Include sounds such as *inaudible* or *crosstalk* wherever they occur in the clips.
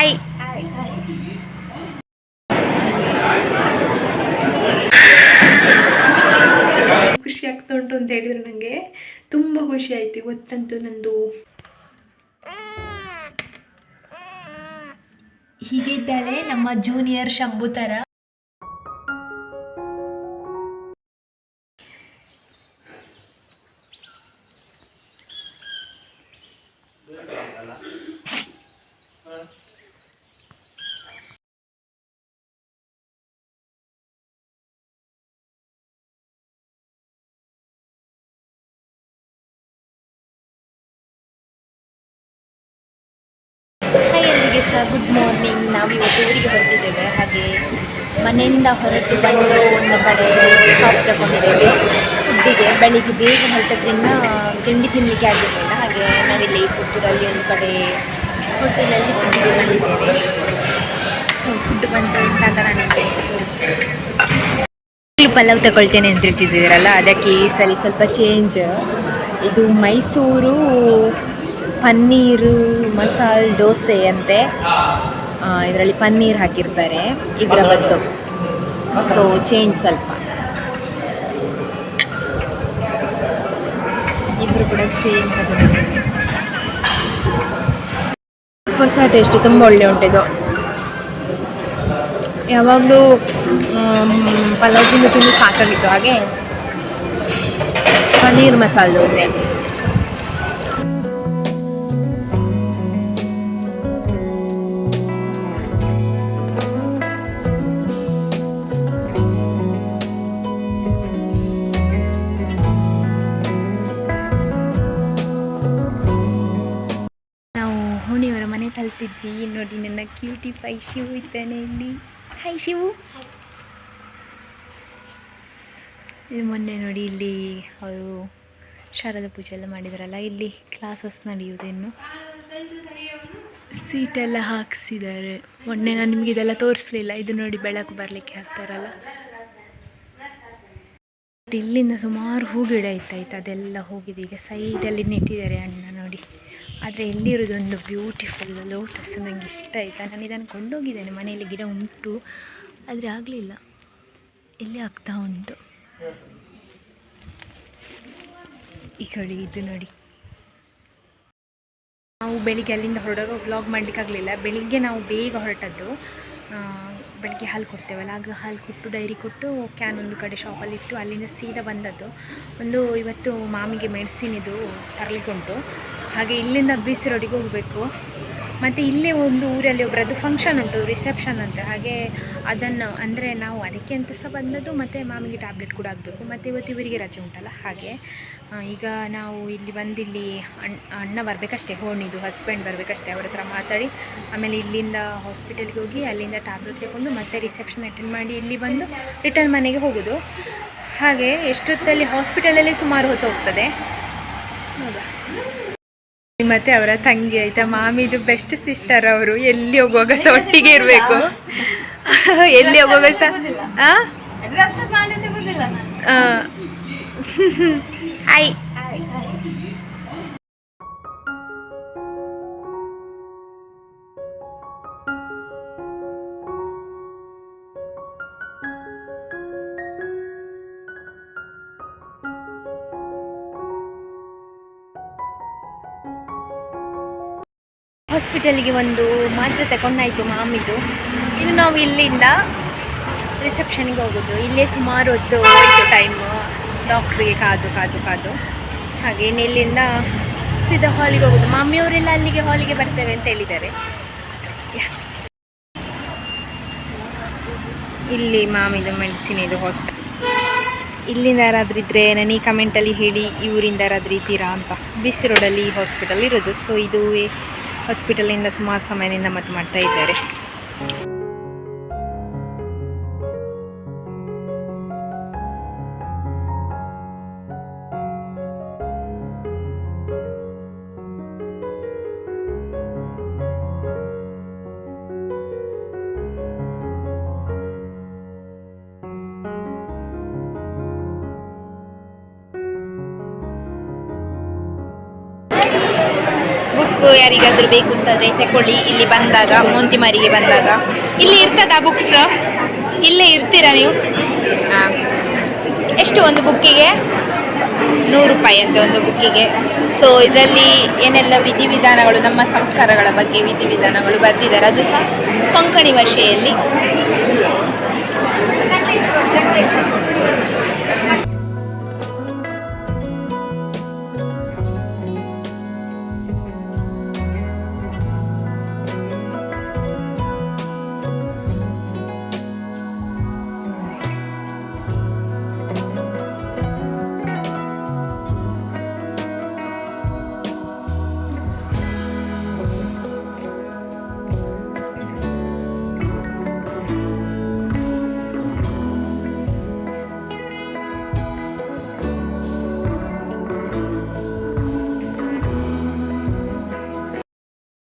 Hi ಖುಷಿ ಆಗ್ತಾ ಉಂಟು ಅಂತ ಹೇಳಿದ್ರು ನನಗೆ ತುಂಬ ಖುಷಿ ಆಯಿತು ಇವತ್ತಂತೂ ನಂದು. ಹೀಗಿದ್ದಾಳೆ ನಮ್ಮ ಜೂನಿಯರ್ ಶಂಭು ಥರ ಸಹ ಗುಡ್ ಮಾರ್ನಿಂಗ್ ನಾವು ಇವತ್ತು ಊರಿಗೆ ಹೊರಟಿದ್ದೇವೆ. ಹಾಗೆ ಮನೆಯಿಂದ ಹೊರಟು ಬಂದು ಒಂದು ಕಡೆ ಸ್ಟಾಪ್ ತಗೊಂಡಿದ್ದೇವೆ. ಫುಡ್ಡಿಗೆ ಬೆಳಿಗ್ಗೆ ಬೇಗ ಹೊರಟದ್ರಿಂದ ತಿಂಡಿ ತಿನ್ನಲಿಕ್ಕೆ ಆಗಿರಲಿಲ್ಲ. ಹಾಗೆ ನಾವಿಲ್ಲಿ ಪುತ್ತೂರಲ್ಲಿ ಒಂದು ಕಡೆ ಹೋಟೆಲಲ್ಲಿ ಫುಡ್ಡಿಗೆ ಬಂದಿದ್ದೇವೆ. ಸೊ ಫುಡ್ ಬಂದು ನಿಮಗೆ ಪಲಾವ್ ತಗೊಳ್ತೇನೆ ಅಂತ ಹೇಳ್ತಿದ್ದೀರಲ್ಲ, ಅದಕ್ಕೆ ಈ ಸಲ ಸ್ವಲ್ಪ ಚೇಂಜ್ ಇದು ಮೈಸೂರು ಪನ್ನೀರು, ಮಸಾಲೆ, ದೋಸೆ ಅಂತೆ. ಇದರಲ್ಲಿ ಪನ್ನೀರ್ ಹಾಕಿರ್ತಾರೆ. ಇದರ ಬದ್ದು ಸೊ ಚೇಂಜ್ ಸ್ವಲ್ಪ. ಇಬ್ಬರು ಕೂಡ ಸೇಮ್ ಹೊಸ ಟೇಸ್ಟ್ ತುಂಬ ಒಳ್ಳೆ ಉಂಟಿದು ಯಾವಾಗಲೂ ಪಲಾವ್ ತಿಂದು ತಿಂದು ಸಾಕಾಗಿತ್ತು ಹಾಗೆ. ಪನ್ನೀರ್, ಮಸಾಲೆ, ದೋಸೆ. ಮನೆ ತಲುಪಿದ್ವಿ. ನೋಡಿ, ನನ್ನ ಕ್ಯೂಟಿ ಪೈ ಶಿವು ಇದ್ದಾನೆ ಇಲ್ಲಿ. ಹೈ ಶಿವು. ಇದು ಮೊನ್ನೆ ನೋಡಿ ಇಲ್ಲಿ ಅವರು ಶಾರದಾ ಪೂಜೆ ಎಲ್ಲ ಮಾಡಿದಾರಲ್ಲ, ಇಲ್ಲಿ ಕ್ಲಾಸಸ್ ನಡೆಯುವುದೇನು ಸೀಟೆಲ್ಲ ಹಾಕ್ಸಿದ್ದಾರೆ. ಮೊನ್ನೆ ನಾನು ನಿಮಗೆ ಇದೆಲ್ಲ ತೋರಿಸ್ಲಿಲ್ಲ. ಇದು ನೋಡಿ ಬೆಳಕು ಬರಲಿಕ್ಕೆ ಹಾಕ್ತಾರಲ್ಲ ಇಲ್ಲಿಂದ ಸುಮಾರು ಹೂ ಗಿಡ ಇತ್ತಾಯ್ತು ಅದೆಲ್ಲ ಹೋಗಿದೆ. ಈಗ ಸೈಡಲ್ಲಿ ನೆಟ್ಟಿದ್ದಾರೆ ಅಣ್ಣ ನೋಡಿ. ಆದರೆ ಇಲ್ಲಿರೋದೊಂದು ಬ್ಯೂಟಿಫುಲ್ ಲೋಟಸ್ ನನಗೆ ಇಷ್ಟ ಆಯಿತಾ. ನಾನು ಇದನ್ನು ಕೊಂಡೋಗಿದ್ದೇನೆ. ಮನೆಯಲ್ಲಿ ಗಿಡ ಉಂಟು. ಆದರೆ ಆಗಲಿಲ್ಲ. ಇಲ್ಲಿ ಆಗ್ತಾ ಉಂಟು. ಈ ಕಡೆ ಇದು ನೋಡಿ. ನಾವು ಬೆಳಿಗ್ಗೆ ಅಲ್ಲಿಂದ ಹೊರಡುವಾಗ ವ್ಲಾಗ್ ಮಾಡಲಿಕ್ಕಾಗಲಿಲ್ಲ. ಬೆಳಿಗ್ಗೆ ನಾವು ಬೇಗ ಹೊರಟದ್ದು. ಬೆಳಿಗ್ಗೆ ಹಾಲು ಕೊಡ್ತೇವಲ್ಲ ಆಗ ಹಾಲು ಕೊಟ್ಟು, ಡೈರಿ ಕೊಟ್ಟು ಕ್ಯಾನ್ ಒಂದು ಕಡೆ ಶಾಪಲ್ಲಿ ಇಟ್ಟು, ಅಲ್ಲಿಂದ ಸೀದಾ ಬಂದದ್ದು. ಒಂದು ಇವತ್ತು ಮಾಮಿಗೆ ಮೆಡಿಸಿನ್ ಇದು ತರಲಿಕ್ಕೆ ಉಂಟು ಹಾಗೆ ಇಲ್ಲಿಂದ ಬಿ ಸಿ ರೋಡಿಗೆ ಹೋಗಬೇಕು. ಮತ್ತು ಇಲ್ಲೇ ಒಂದು ಊರಲ್ಲಿ ಒಬ್ಬರದ್ದು ಫಂಕ್ಷನ್ ಉಂಟು ರಿಸೆಪ್ಷನ್ ಅಂತ. ಹಾಗೆ ಅದನ್ನು ಅಂದರೆ ನಾವು ಅದಕ್ಕೆ ಅಂತ ಸಹ ಬಂದದ್ದು ಮತ್ತು ಮಾಮಿಗೆ ಟ್ಯಾಬ್ಲೆಟ್ ಕೂಡ ಆಗಬೇಕು ಮತ್ತು ಇವತ್ತು ಇವರಿಗೆ ರಜೆ ಉಂಟಲ್ಲ, ಹಾಗೆ. ಈಗ ನಾವು ಇಲ್ಲಿ ಬಂದಿಲ್ಲಿ ಅಣ್ಣ ಅಣ್ಣ ಬರಬೇಕಷ್ಟೇ, ಹೋಣಿದು ಹಸ್ಬೆಂಡ್ ಬರಬೇಕಷ್ಟೇ ಅವ್ರ ಹತ್ರ ಮಾತಾಡಿ. ಆಮೇಲೆ ಇಲ್ಲಿಂದ ಹಾಸ್ಪಿಟಲ್ಗೆ ಹೋಗಿ ಅಲ್ಲಿಂದ ಟ್ಯಾಬ್ಲೆಟ್ ತಗೊಂಡು ಮತ್ತೆ ರಿಸೆಪ್ಷನ್ ಅಟೆಂಡ್ ಮಾಡಿ ಇಲ್ಲಿ ಬಂದು ರಿಟರ್ನ್ ಮನೆಗೆ ಹೋಗೋದು. ಹಾಗೆ ಎಷ್ಟೊತ್ತಲ್ಲಿ ಹಾಸ್ಪಿಟಲಲ್ಲಿ ಸುಮಾರು ಹೊತ್ತು ಹೋಗ್ತದೆ. ಹೌದಾ? ಮತ್ತೆ ಅವರ ತಂಗಿ ಆಯ್ತಾ? ಮಾಮಿದು ಬೆಸ್ಟ್ ಸಿಸ್ಟರ್ ಅವರು. ಎಲ್ಲಿ ಹೋಗುವಾಗ ಸಹ ಒಟ್ಟಿಗೆ ಇರಬೇಕು. ಎಲ್ಲಿ ಹೋಗುವಾಗ ಸಹ ಹಾಂ ಆ. ಹಾಯ್ *laughs* ಹಾಸ್ಪಿಟಲ್ಗೆ ಒಂದು ಮಾತ್ರೆ ತಗೊಂಡಾಯ್ತು ಮಾಮಿದು. ಇನ್ನು ನಾವು ಇಲ್ಲಿಂದ ರಿಸೆಪ್ಷನ್ಗೆ ಹೋಗೋದು. ಇಲ್ಲೇ ಸುಮಾರು ಹೊತ್ತು ಹೋಯಿತು ಟೈಮು ಡಾಕ್ಟ್ರಿಗೆ ಕಾದು ಕಾದು ಕಾದು. ಹಾಗೆ ಇನ್ನು ಇಲ್ಲಿಂದ ಸೀದಾ ಹಾಲಿಗೆ ಹೋಗೋದು. ಮಾಮಿಯವರೆಲ್ಲ ಅಲ್ಲಿಗೆ ಹಾಲಿಗೆ ಬರ್ತೇವೆ ಅಂತ ಹೇಳಿದ್ದಾರೆ. ಇಲ್ಲಿ ಮಾಮಿದು ಮೆಡಿಸಿನ್ ಇದು ಹಾಸ್ಪಿಟಲ್ ಇಲ್ಲಿಂದ ಯಾರಾದ್ರೂ ಇದ್ದರೆ ನನಗೆ ಕಮೆಂಟಲ್ಲಿ ಹೇಳಿ ಇವರಿಂದ ಯಾರಾದ್ರೂ ಇದ್ದೀರಾ ಅಂತ. ಬಿಸಿ ರೋಡಲ್ಲಿ ಹಾಸ್ಪಿಟಲ್ ಇರೋದು. ಸೊ ಇದು ಹಾಸ್ಪಿಟಲಿಂದ ಸುಮಾರು ಸಮಯದಿಂದ ಮತ್ತೆ ಮಾಡ್ತಾ ಇದ್ದಾರೆ. ಬುಕ್ ಯಾರಿಗಾದರೂ ಬೇಕು ಅಂತಂದರೆ ತಗೊಳ್ಳಿ ಇಲ್ಲಿ ಬಂದಾಗ ಮೋಂತಿ ಮಾರಿಗೆ ಬಂದಾಗ. ಇಲ್ಲಿ ಇರ್ತದ ಬುಕ್ಸ್ ಇಲ್ಲೇ ಇರ್ತೀರಾ ನೀವು? ಹಾಂ ಎಷ್ಟು ಒಂದು ಬುಕ್ಕಿಗೆ ನೂರು ರೂಪಾಯಿ ಅಂತೆ ಒಂದು ಬುಕ್ಕಿಗೆ ಸೊ ಇದರಲ್ಲಿ ಏನೆಲ್ಲ ವಿಧಿವಿಧಾನಗಳು, ನಮ್ಮ ಸಂಸ್ಕಾರಗಳ ಬಗ್ಗೆ ವಿಧಿವಿಧಾನಗಳು ಬರೆದಿದ್ದಾರೆ. ಅದು ಸಹ ಕೊಂಕಣಿ ಭಾಷೆಯಲ್ಲಿ.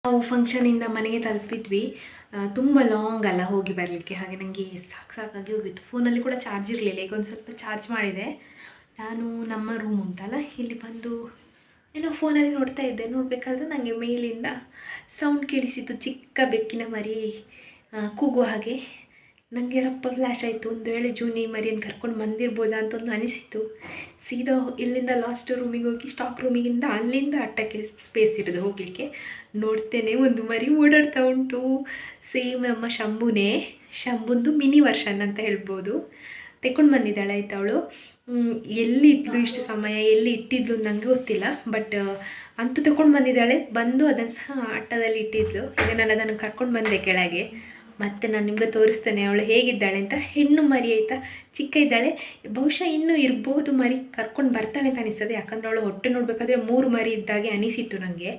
ನಾವು ಫಂಕ್ಷನಿಂದ ಮನೆಗೆ ತಲುಪಿದ್ವಿ. ತುಂಬ ಲಾಂಗ್ ಅಲ್ಲ ಹೋಗಿ ಬರಲಿಕ್ಕೆ. ಹಾಗೆ ನನಗೆ ಸಾಕು ಸಾಕಾಗಿ ಹೋಗಿತ್ತು. ಫೋನಲ್ಲಿ ಕೂಡ ಚಾರ್ಜ್ ಇರಲಿಲ್ಲ. ಈಗ ಒಂದು ಸ್ವಲ್ಪ ಚಾರ್ಜ್ ಮಾಡಿದೆ. ನಾನು ನಮ್ಮ ರೂಮ್ ಉಂಟಲ್ಲ, ಇಲ್ಲಿ ಬಂದು ಏನೋ ಫೋನಲ್ಲಿ ನೋಡ್ತಾ ಇದ್ದೆ. ನೋಡಬೇಕಾದ್ರೆ ನನಗೆ ಮೇಲಿಂದ ಸೌಂಡ್ ಕೇಳಿಸಿತು ಚಿಕ್ಕ ಬೆಕ್ಕಿನ ಮರಿ ಕೂಗುವ ಹಾಗೆ. ನನಗೆ ರಪ್ಪ ಫ್ಲ್ಯಾಶ್ ಆಯಿತು. ಒಂದು ವೇಳೆ ಜೂನಿ ಮರಿಯನ್ನು ಕರ್ಕೊಂಡು ಬಂದಿರ್ಬೋದ ಅಂತ ಒಂದು ಅನಿಸಿತು ಸೀದಾ ಇಲ್ಲಿಂದ ಲಾಸ್ಟ್ ರೂಮಿಗೆ ಹೋಗಿ ಸ್ಟಾಕ್ ರೂಮಿಗಿಂದ ಅಲ್ಲಿಂದ ಅಟ್ಟಕ್ಕೆ ಸ್ಪೇಸ್ ಇರೋದು ಹೋಗಲಿಕ್ಕೆ. ನೋಡ್ತೇನೆ ಒಂದು ಮರಿ ಓಡಾಡ್ತಾ ಉಂಟು. ಸೇಮ್ ನಮ್ಮ ಶಂಭುನೇ. ಶಂಭುಂದು ಮಿನಿ ವರ್ಷನ್ ಅಂತ ಹೇಳ್ಬೋದು. ತೆಕೊಂಡು ಬಂದಿದ್ದಾಳೆ ಆಯ್ತು ಅವಳು. ಎಲ್ಲಿ ಇದ್ಲು ಇಷ್ಟು ಸಮಯ? ಎಲ್ಲಿ ಇಟ್ಟಿದ್ಲು ನನಗೆ ಗೊತ್ತಿಲ್ಲ. ಬಟ್ ಅಂತೂ ತಗೊಂಡು ಬಂದಿದ್ದಾಳೆ. ಬಂದು ಅದನ್ನು ಸಹ ಅಟ್ಟದಲ್ಲಿ ಇಟ್ಟಿದ್ಲು. ನಾನು ಅದನ್ನು ಕರ್ಕೊಂಡು ಬಂದೆ ಕೆಳಗೆ. ಮತ್ತೆ ನಾನು ನಿಮ್ಗೆ ತೋರಿಸ್ತೇನೆ, ಅವಳು ಹೇಗಿದ್ದಾಳೆ ಅಂತ. ಹೆಣ್ಣು ಮರಿ ಆಯಿತಾ? ಚಿಕ್ಕ ಇದ್ದಾಳೆ. ಬಹುಶಃ ಇನ್ನೂ ಇರ್ಬೋದು ಮರಿ, ಕರ್ಕೊಂಡು ಬರ್ತಾಳೆ ಅಂತ ಅನಿಸ್ತದೆ. ಯಾಕಂದ್ರೆ ಅವಳು ಹೊಟ್ಟೆ ನೋಡಬೇಕಾದ್ರೆ ಮೂರು ಮರಿ ಇದ್ದಾಗೆ ಅನಿಸಿತ್ತು ನನಗೆ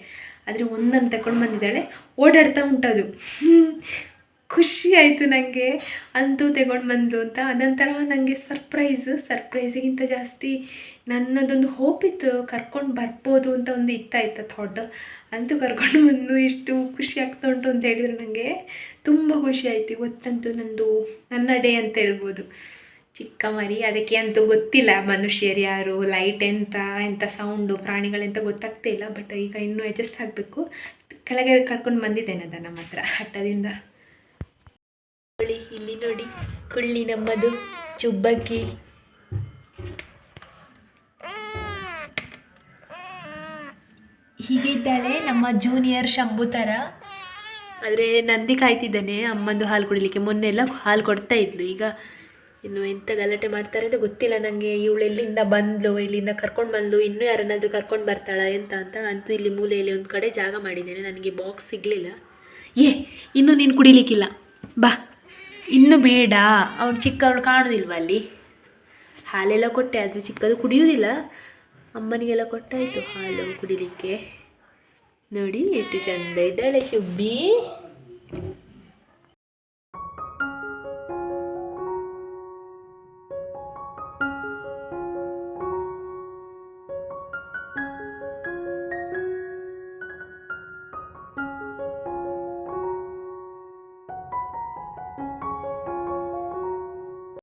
ಆದರೆ ಒಂದನ್ನು ತಗೊಂಡು ಬಂದಿದ್ದಾಳೆ. ಓಡಾಡ್ತಾ ಉಂಟದು. ಖುಷಿ ಆಯಿತು ನನಗೆ ಅಂತೂ ತಗೊಂಡು ಬಂದು ಅಂತ. ಅದೊಂಥರ ನನಗೆ ಸರ್ಪ್ರೈಸ್ ಸರ್ಪ್ರೈಸಿಗಿಂತ ಜಾಸ್ತಿ ನನ್ನದೊಂದು ಹೋಪ್ ಇತ್ತು ಕರ್ಕೊಂಡು ಬರ್ಬೋದು ಅಂತ ಒಂದು ಇತ್ತಾಯ್ತು ಥಾಟ್ ಅಂತೂ ಕರ್ಕೊಂಡು ಬಂದು ಇಷ್ಟು ಖುಷಿ ಆಗ್ತಾ ಉಂಟು ಅಂತ ಹೇಳಿದರು ನನಗೆ ತುಂಬ ಖುಷಿ ಆಯಿತು. ಇವತ್ತಂತೂ ನಂದು, ನನ್ನ ಡೇ ಅಂತ ಹೇಳ್ಬೋದು. ಚಿಕ್ಕ ಮರಿ, ಅದಕ್ಕೆ ಅಂತೂ ಗೊತ್ತಿಲ್ಲ ಮನುಷ್ಯರು ಯಾರು ಲೈಟ್ ಎಂತ ಎಂಥ ಸೌಂಡು ಪ್ರಾಣಿಗಳೆಂತ ಗೊತ್ತಾಗ್ತಾ ಇಲ್ಲ. ಬಟ್ ಈಗ ಇನ್ನೂ ಅಡ್ಜಸ್ಟ್ ಆಗಬೇಕು. ಕೆಳಗೆ ಕರ್ಕೊಂಡು ಬಂದಿದ್ದೇನೆ ಅದನ್ನು ಹಟ್ಟದಿಂದ ನೋಡಿ ಇಲ್ಲಿ ನೋಡಿ ಕುಳ್ಳಿ ನಮ್ಮದು ಚುಬ್ಬಕ್ಕಿ. ಹೀಗಿದ್ದಾಳೆ ನಮ್ಮ ಜೂನಿಯರ್ ಶಂಭು ಥರ ಆದರೆ ನಂದಿ ಕಾಯ್ತಿದ್ದಾನೆ ಅಮ್ಮಂದು ಹಾಲು ಕುಡಿಲಿಕ್ಕೆ. ಮೊನ್ನೆ ಎಲ್ಲ ಹಾಲು ಕೊಡ್ತಾ ಇದ್ಲು. ಈಗ ಇನ್ನು ಎಂತ ಗಲಾಟೆ ಮಾಡ್ತಾರೆ ಅಂತ ಗೊತ್ತಿಲ್ಲ. ನನಗೆ ಇವಳು ಎಲ್ಲಿಂದ ಬಂದ್ಲು ಇಲ್ಲಿಂದ ಕರ್ಕೊಂಡು ಬಂದ್ಲು, ಇನ್ನೂ ಯಾರನ್ನಾದ್ರೂ ಕರ್ಕೊಂಡು ಬರ್ತಾಳ ಎಂತ ಅಂತ ಅಂತೂ ಇಲ್ಲಿ ಮೂಲೆಯಲ್ಲಿ ಒಂದು ಕಡೆ ಜಾಗ ಮಾಡಿದ್ದೇನೆ. ನನಗೆ ಬಾಕ್ಸ್ ಸಿಗಲಿಲ್ಲ. ಏ, ಇನ್ನೂ ನೀನು ಕುಡಿಲಿಕ್ಕಿಲ್ಲ. ಬಾ. ಇನ್ನು ಬೇಡ. ಅವ್ನು ಚಿಕ್ಕವಳು ಕಾಣೋದಿಲ್ವ ಅಲ್ಲಿ? ಹಾಲೆಲ್ಲ ಕೊಟ್ಟೆ, ಆದರೆ ಚಿಕ್ಕದು ಕುಡಿಯೋದಿಲ್ಲ. ಅಮ್ಮನಿಗೆಲ್ಲ ಕೊಟ್ಟಾಯಿತು ಹಾಲು ಕುಡಿಲಿಕ್ಕೆ. ನೋಡಿ ಎಷ್ಟು ಚಂದ ಇದ್ದಾಳೆ ಶುಬ್ಬಿ.